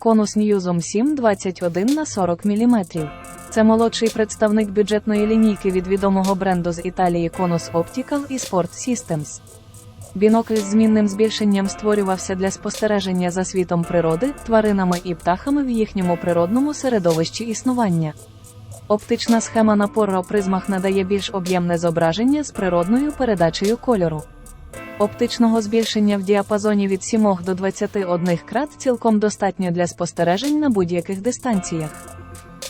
Конус Newsom 7 21 на 40 мм. Це молодший представник бюджетної лінійки від відомого бренду з Італії Conus Optical і Sport Systems. Бінокль з змінним збільшенням створювався для спостереження за світом природи, тваринами і птахами в їхньому природному середовищі існування. Оптична схема на порро-призмах надає більш об'ємне зображення з природною передачею кольору. Оптичного збільшення в діапазоні від 7 до 21 крат цілком достатньо для спостережень на будь-яких дистанціях.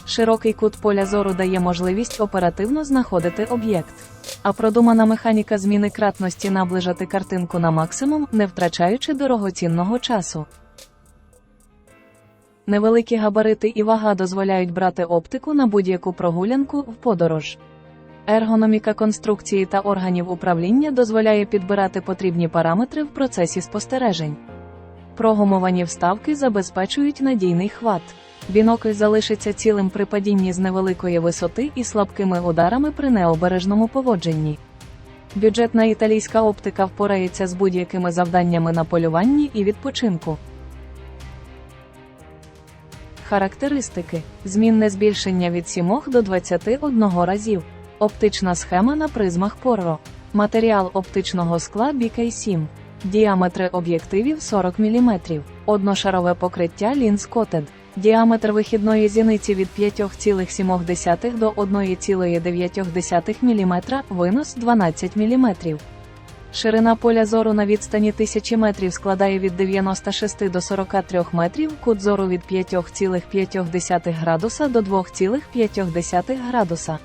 Широкий кут поля зору дає можливість оперативно знаходити об'єкт. А продумана механіка зміни кратності наближати картинку на максимум, не втрачаючи дорогоцінного часу. Невеликі габарити і вага дозволяють брати оптику на будь-яку прогулянку в подорож. Ергономіка конструкції та органів управління дозволяє підбирати потрібні параметри в процесі спостережень. Прогумовані вставки забезпечують надійний хват. Бінокль залишиться цілим при падінні з невеликої висоти і слабкими ударами при необережному поводженні. Бюджетна італійська оптика впорається з будь-якими завданнями на полюванні і відпочинку. Характеристики: змінне збільшення від 7 до 21 разів. Оптична схема на призмах Порро. Матеріал оптичного скла BK7. Діаметри об'єктивів 40 мм. Одношарове покриття лінз Coated. Діаметр вихідної зіниці від 5,7 до 1,9 мм, винос 12 мм. Ширина поля зору на відстані 1000 метрів складає від 96 до 43 метрів, кут зору від 5,5 градуса до 2,5 градуса.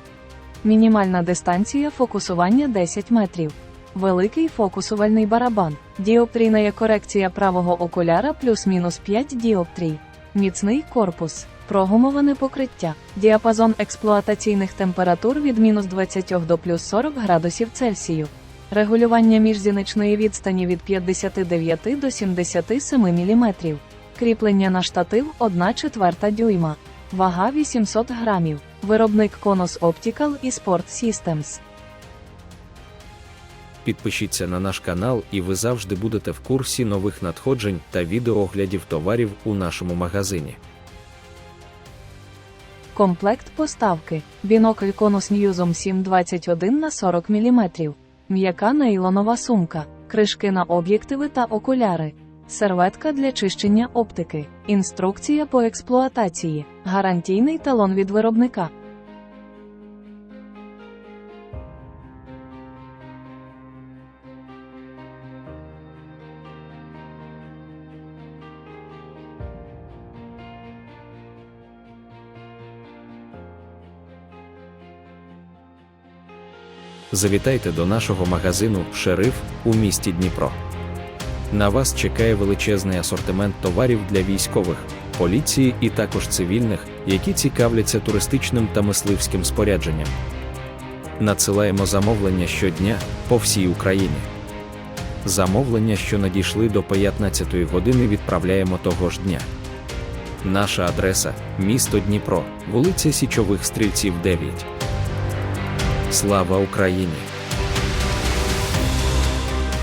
Мінімальна дистанція фокусування 10 метрів. Великий фокусувальний барабан. Діоптрійна корекція правого окуляра плюс-мінус 5 діоптрій. Міцний корпус. Прогумоване покриття. Діапазон експлуатаційних температур від мінус 20 до плюс 40 градусів Цельсію. Регулювання міжзіничної відстані від 59 до 77 мм. Кріплення на штатив 1 четверта дюйма. Вага 800 грамів. Виробник Conus Optical і Sport Systems. Підпишіться на наш канал, і ви завжди будете в курсі нових надходжень та відеооглядів товарів у нашому магазині. Комплект поставки. Бінокль Conus Newsom 721 на 40 мм. М'яка нейлонова сумка. Кришки на об'єктиви та окуляри. Серветка для чищення оптики. Інструкція по експлуатації. Гарантійний талон від виробника. Завітайте до нашого магазину Шериф у місті Дніпро. На вас чекає величезний асортимент товарів для військових, поліції і також цивільних, які цікавляться туристичним та мисливським спорядженням. Надсилаємо замовлення щодня по всій Україні. Замовлення, що надійшли до 15 години, відправляємо того ж дня. Наша адреса місто Дніпро, вулиця Січових Стрільців 9. Слава Україні!